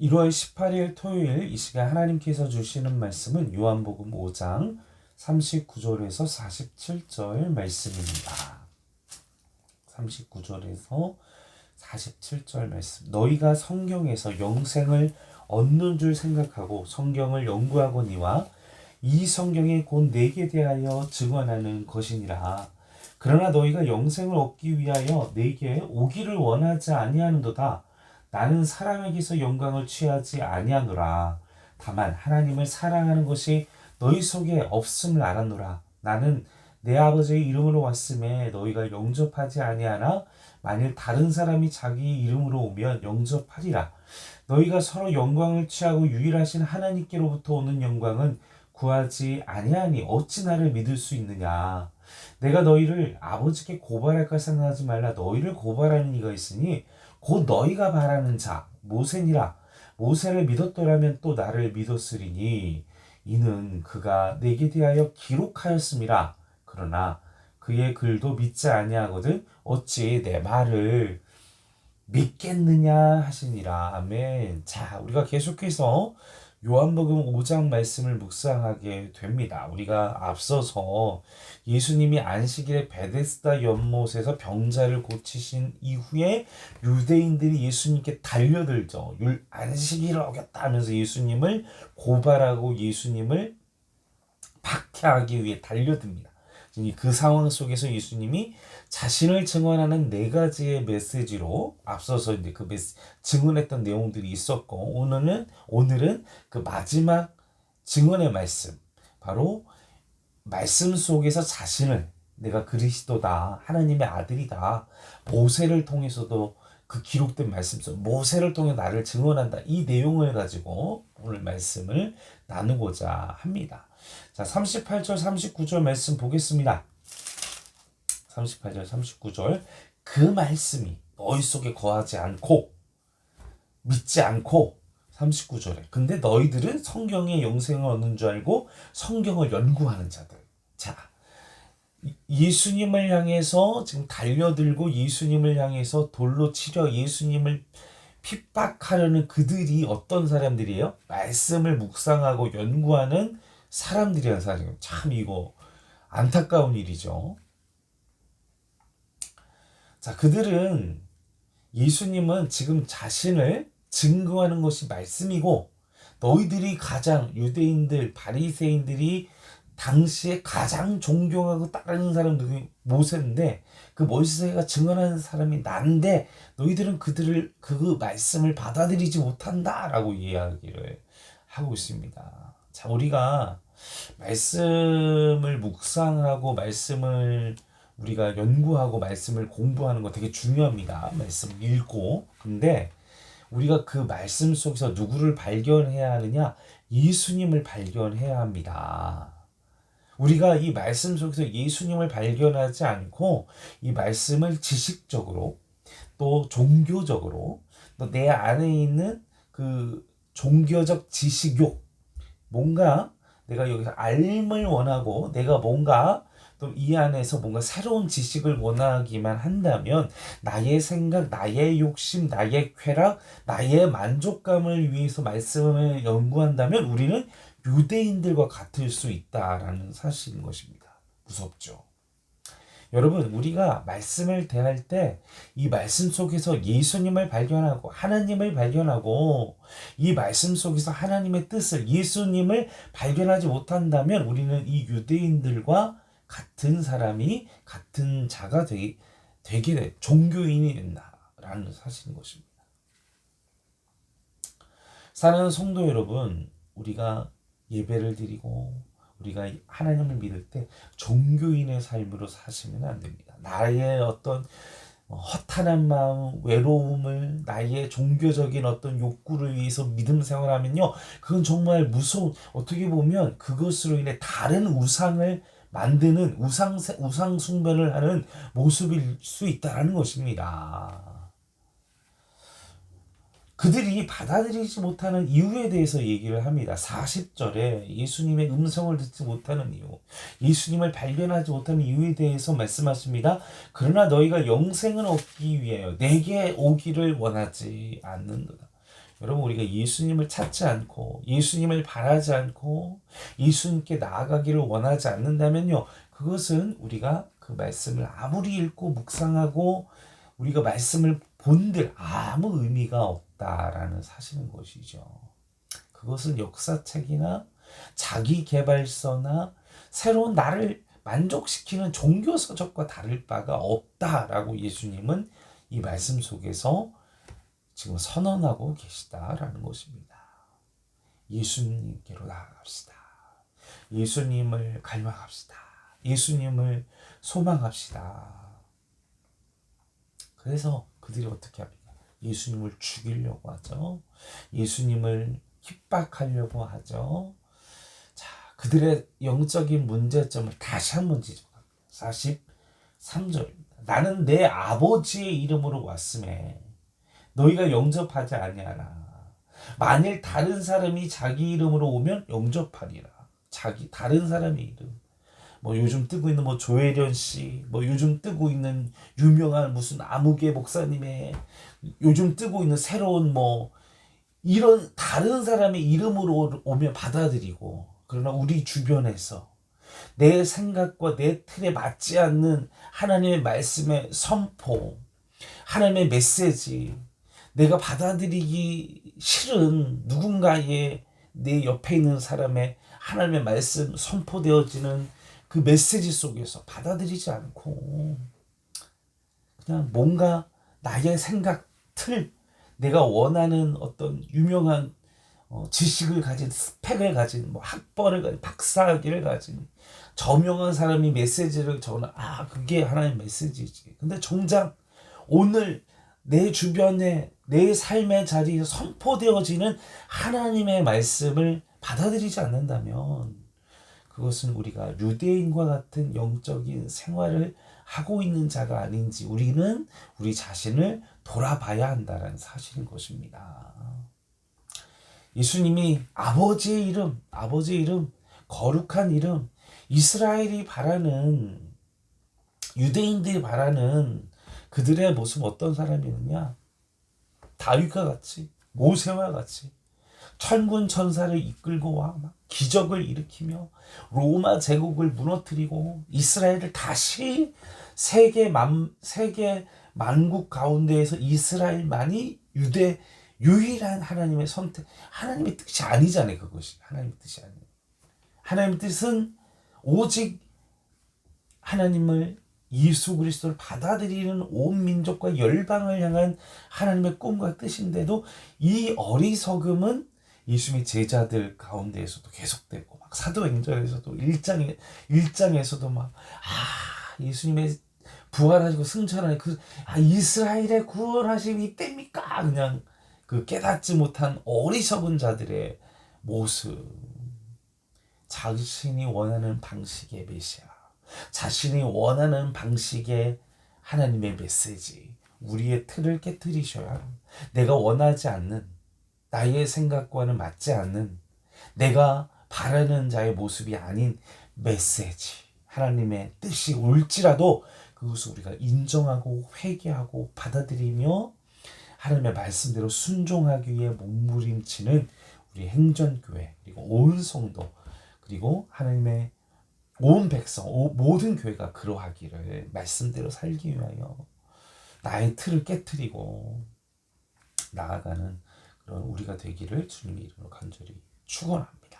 1월 18일 토요일 이 시간 하나님께서 주시는 말씀은 요한복음 5장 39절에서 47절 말씀입니다. 39절에서 47절 말씀. 너희가 성경에서 영생을 얻는 줄 생각하고 성경을 연구하거니와 이 성경이 곧 내게 대하여 증언하는 것이니라. 그러나 너희가 영생을 얻기 위하여 내게 오기를 원하지 아니하는도다. 나는 사람에게서 영광을 취하지 아니하노라. 다만 하나님을 사랑하는 것이 너희 속에 없음을 알았노라. 나는 내 아버지의 이름으로 왔음에 너희가 영접하지 아니하나 만일 다른 사람이 자기 이름으로 오면 영접하리라. 너희가 서로 영광을 취하고 유일하신 하나님께로부터 오는 영광은 구하지 아니하니 어찌 나를 믿을 수 있느냐. 내가 너희를 아버지께 고발할까 생각하지 말라. 너희를 고발하는 이가 있으니 곧 너희가 바라는 자 모세니라. 모세를 믿었더라면 또 나를 믿었으리니 이는 그가 내게 대하여 기록하였음이라. 그러나 그의 글도 믿지 아니하거든 어찌 내 말을 믿겠느냐 하시니라. 아멘. 자, 우리가 계속해서 요한복음 5장 말씀을 묵상하게 됩니다. 우리가 앞서서 예수님이 안식일에 베데스다 연못에서 병자를 고치신 이후에 유대인들이 예수님께 달려들죠. 율 안식일을 어겼다 하면서 예수님을 고발하고 예수님을 박해하기 위해 달려듭니다. 그 상황 속에서 예수님이 자신을 증언하는 네 가지의 메시지로 앞서서 이제 그 메시, 증언했던 내용들이 있었고 오늘은 오늘은 그 마지막 증언의 말씀. 바로 말씀 속에서 자신을 내가 그리스도다 하나님의 아들이다. 모세를 통해서도 그 기록된 말씀 속 모세를 통해 나를 증언한다. 이 내용을 가지고 오늘 말씀을 나누고자 합니다. 자, 38절 39절 말씀 보겠습니다. 38절 39절 그 말씀이 너희 속에 거하지 않고 믿지 않고 39절에 근데 너희들은 성경의 영생을 얻는 줄 알고 성경을 연구하는 자들. 자, 예수님을 향해서 지금 달려들고 예수님을 향해서 돌로 치려 예수님을 핍박하려는 그들이 어떤 사람들이에요? 말씀을 묵상하고 연구하는 사람들이란 사람이에요. 참 이거 안타까운 일이죠. 자, 그들은 예수님은 지금 자신을 증거하는 것이 말씀이고 너희들이 가장 유대인들 바리새인들이 당시에 가장 존경하고 따르는 사람들이 모세인데 그 모세가 증언하는 사람이 난데 너희들은 그들을 그 말씀을 받아들이지 못한다라고 이야기를 하고 있습니다. 자, 우리가 말씀을 묵상하고 말씀을 우리가 연구하고 말씀을 공부하는 거 되게 중요합니다. 말씀 읽고. 근데 우리가 그 말씀 속에서 누구를 발견해야 하느냐? 예수님을 발견해야 합니다. 우리가 이 말씀 속에서 예수님을 발견하지 않고 이 말씀을 지식적으로 또 종교적으로 또 내 안에 있는 그 종교적 지식욕 뭔가 내가 여기서 알림을 원하고 내가 뭔가 또 이 안에서 뭔가 새로운 지식을 원하기만 한다면 나의 생각, 나의 욕심, 나의 쾌락, 나의 만족감을 위해서 말씀을 연구한다면 우리는 유대인들과 같을 수 있다라는 사실인 것입니다. 무섭죠. 여러분, 우리가 말씀을 대할 때 이 말씀 속에서 예수님을 발견하고 하나님을 발견하고 이 말씀 속에서 하나님의 뜻을 예수님을 발견하지 못한다면 우리는 이 유대인들과 같은 사람이 같은 자가 되게, 되게 돼, 종교인이 된다라는 사실인 것입니다. 사는 성도 여러분, 우리가 예배를 드리고 우리가 하나님을 믿을 때 종교인의 삶으로 사시면 안 됩니다. 나의 어떤 허탄한 마음, 외로움을 나의 종교적인 어떤 욕구를 위해서 믿음 생활하면요, 그건 정말 무서운 어떻게 보면 그것으로 인해 다른 우상을 만드는 우상 우상 숭배를 하는 모습일 수 있다라는 것입니다. 그들이 받아들이지 못하는 이유에 대해서 얘기를 합니다. 40절에 예수님의 음성을 듣지 못하는 이유, 예수님을 발견하지 못하는 이유에 대해서 말씀하십니다. 그러나 너희가 영생을 얻기 위하여 내게 오기를 원하지 않는다. 여러분 우리가 예수님을 찾지 않고 예수님을 바라지 않고 예수님께 나아가기를 원하지 않는다면요. 그것은 우리가 그 말씀을 아무리 읽고 묵상하고 우리가 말씀을 본들 아무 의미가 없다 라는 사실인 것이죠. 그것은 역사책이나 자기 개발서나 새로운 나를 만족시키는 종교 서적과 다를 바가 없다라고 예수님은 이 말씀 속에서 지금 선언하고 계시다라는 것입니다. 예수님께로 나아갑시다. 예수님을 갈망합시다. 예수님을 소망합시다. 그래서 그들이 어떻게 합니까? 예수님을 죽이려고 하죠. 예수님을 핍박하려고 하죠. 자, 그들의 영적인 문제점을 다시 한번 지적합니다. 43절입니다. 나는 내 아버지의 이름으로 왔음에 너희가 영접하지 아니하라. 만일 다른 사람이 자기 이름으로 오면 영접하리라. 자기 다른 사람의 이름. 뭐 요즘 뜨고 있는 뭐 조혜련 씨, 뭐 요즘 뜨고 있는 유명한 무슨 아무개 목사님의 요즘 뜨고 있는 새로운 뭐 이런 다른 사람의 이름으로 오면 받아들이고 그러나 우리 주변에서 내 생각과 내 틀에 맞지 않는 하나님의 말씀의 선포, 하나님의 메시지, 내가 받아들이기 싫은 누군가의 내 옆에 있는 사람의 하나님의 말씀 선포되어지는 그 메시지 속에서 받아들이지 않고 그냥 뭔가 나의 생각 틀 내가 원하는 어떤 유명한 어, 지식을 가진 스펙을 가진 뭐 학벌을 가진 박사학위를 가진 저명한 사람이 메시지를 전하 아 그게 하나의 메시지지. 근데 정작 오늘 내 주변에 내 삶의 자리에 선포되어지는 하나님의 말씀을 받아들이지 않는다면 그것은 우리가 유대인과 같은 영적인 생활을 하고 있는 자가 아닌지 우리는 우리 자신을 돌아봐야 한다는 사실인 것입니다. 예수님이 아버지의 이름, 아버지의 이름, 거룩한 이름, 이스라엘이 바라는 유대인들이 바라는 그들의 모습 어떤 사람이느냐? 다윗과 같이 모세와 같이 천군 천사를 이끌고 와 막 기적을 일으키며 로마 제국을 무너뜨리고 이스라엘을 다시 세계 만 세계 만국 가운데에서 이스라엘만이 유대 유일한 하나님의 선택. 하나님의 뜻이 아니잖아요 그것이. 하나님의 뜻이 아니에요. 하나님의 뜻은 오직 하나님을 예수 그리스도를 받아들이는 온 민족과 열방을 향한 하나님의 꿈과 뜻인데도 이 어리석음은 예수님의 제자들 가운데에서도 계속되고 막 사도행전에서도 1장에 1장에서도 막 아, 예수님의 부활하시고 승천하는 그 아, 이스라엘의 구원하심이 이때입니까? 그냥 그 깨닫지 못한 어리석은 자들의 모습. 자신이 원하는 방식의 메시아. 자신이 원하는 방식의 하나님의 메시지. 우리의 틀을 깨뜨리셔야 내가 원하지 않는 나의 생각과는 맞지 않는 내가 바라는 자의 모습이 아닌 메시지. 하나님의 뜻이 올지라도 그것을 우리가 인정하고 회개하고 받아들이며 하나님의 말씀대로 순종하기 위해 몸부림치는 우리 행전교회 그리고 온 성도 그리고 하나님의 온 백성 모든 교회가 그러하기를 말씀대로 살기 위하여 나의 틀을 깨뜨리고 나아가는 그런 우리가 되기를 주님의 이름으로 간절히 축원합니다.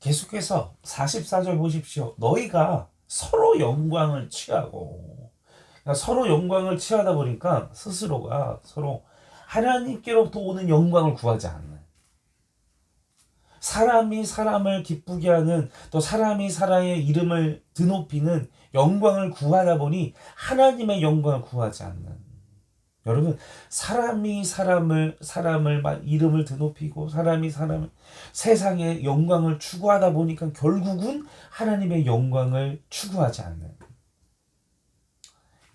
계속해서 44절 보십시오. 너희가 서로 영광을 취하고 그러니까 서로 영광을 취하다 보니까 스스로가 서로 하나님께로부터 오는 영광을 구하지 않는 사람이 사람을 기쁘게 하는 또 사람이 사람의 이름을 드높이는 영광을 구하다 보니 하나님의 영광을 구하지 않는 여러분 사람이 사람을 사람을 이름을 드높이고 사람이 사람을 세상의 영광을 추구하다 보니까 결국은 하나님의 영광을 추구하지 않는.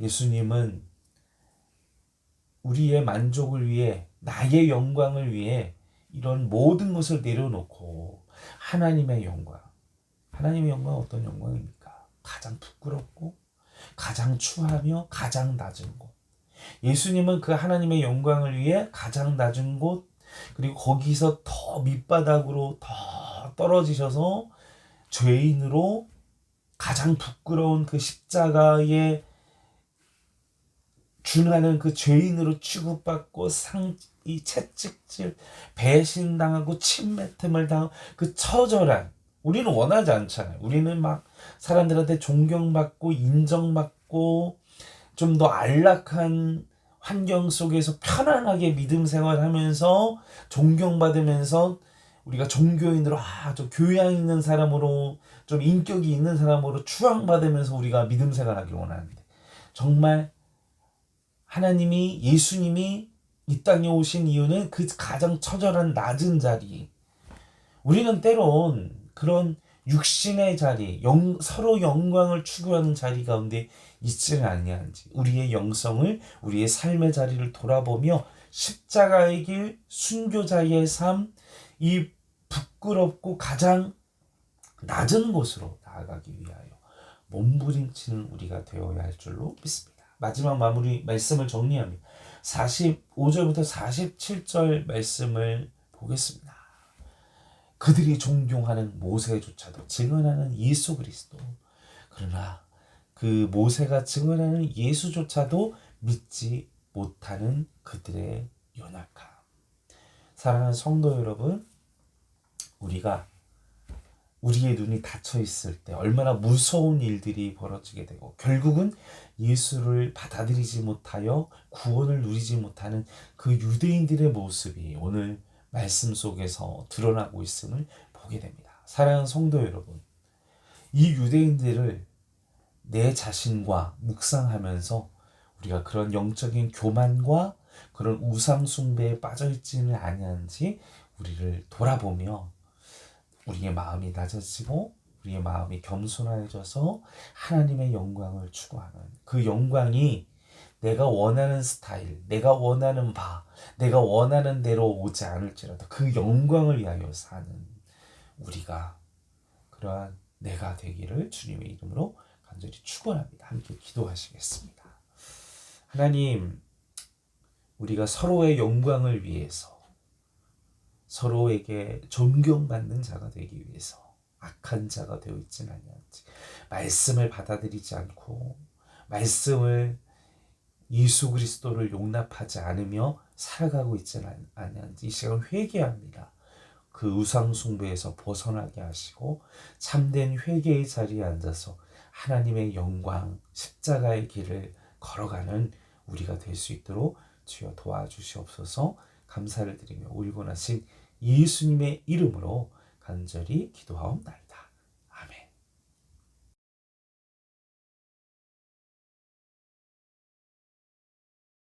예수님은 우리의 만족을 위해 나의 영광을 위해 이런 모든 것을 내려놓고 하나님의 영광. 하나님의 영광은 어떤 영광입니까? 가장 부끄럽고 가장 추하며 가장 낮은 곳 예수님은 그 하나님의 영광을 위해 가장 낮은 곳 그리고 거기서 더 밑바닥으로 더 떨어지셔서 죄인으로 가장 부끄러운 그 십자가에 준하는 그 죄인으로 취급받고 상, 이 채찍질, 배신당하고 침뱉음을 당하고 그 처절한 우리는 원하지 않잖아요. 우리는 막 사람들한테 존경받고 인정받고 좀 더 안락한 환경 속에서 편안하게 믿음 생활하면서 존경받으면서 우리가 종교인으로 아, 좀 교양 있는 사람으로 좀 인격이 있는 사람으로 추앙받으면서 우리가 믿음 생활하길 원하는데 정말 하나님이 예수님이 이 땅에 오신 이유는 그 가장 처절한 낮은 자리. 우리는 때론 그런 육신의 자리, 영, 서로 영광을 추구하는 자리 가운데 있지는 아니한지 우리의 영성을 우리의 삶의 자리를 돌아보며 십자가의 길, 순교자의 삶, 이 부끄럽고 가장 낮은 곳으로 나아가기 위하여 몸부림치는 우리가 되어야 할 줄로 믿습니다. 마지막 마무리 말씀을 정리합니다. 45절부터 47절 말씀을 보겠습니다. 그들이 존경하는 모세조차도 증언하는 예수 그리스도. 그러나 그 모세가 증언하는 예수조차도 믿지 못하는 그들의 연약함. 사랑하는 성도 여러분, 우리가 우리의 눈이 닫혀 있을 때 얼마나 무서운 일들이 벌어지게 되고 결국은 예수를 받아들이지 못하여 구원을 누리지 못하는 그 유대인들의 모습이 오늘 말씀 속에서 드러나고 있음을 보게 됩니다. 사랑하는 성도 여러분, 이 유대인들을 내 자신과 묵상하면서 우리가 그런 영적인 교만과 그런 우상 숭배에 빠져 있지는 아니한지 우리를 돌아보며 우리의 마음이 낮아지고 우리의 마음이 겸손해져서 하나님의 영광을 추구하는 그 영광이 내가 원하는 스타일, 내가 원하는 바, 내가 원하는 대로 오지 않을지라도 그 영광을 위하여 사는 우리가 그러한 내가 되기를 주님의 이름으로 간절히 축원합니다. 함께 기도하시겠습니다. 하나님, 우리가 서로의 영광을 위해서 서로에게 존경받는 자가 되기 위해서 악한 자가 되어 있지는 아니한지 말씀을 받아들이지 않고 말씀을 예수 그리스도를 용납하지 않으며 살아가고 있지는 아니한지 이 시간 회개합니다. 그 우상 숭배에서 벗어나게 하시고 참된 회개의 자리에 앉아서 하나님의 영광 십자가의 길을 걸어가는 우리가 될 수 있도록 주여 도와주시옵소서 감사를 드리며 울고 나신 예수님의 이름으로 간절히 기도하옵나이다.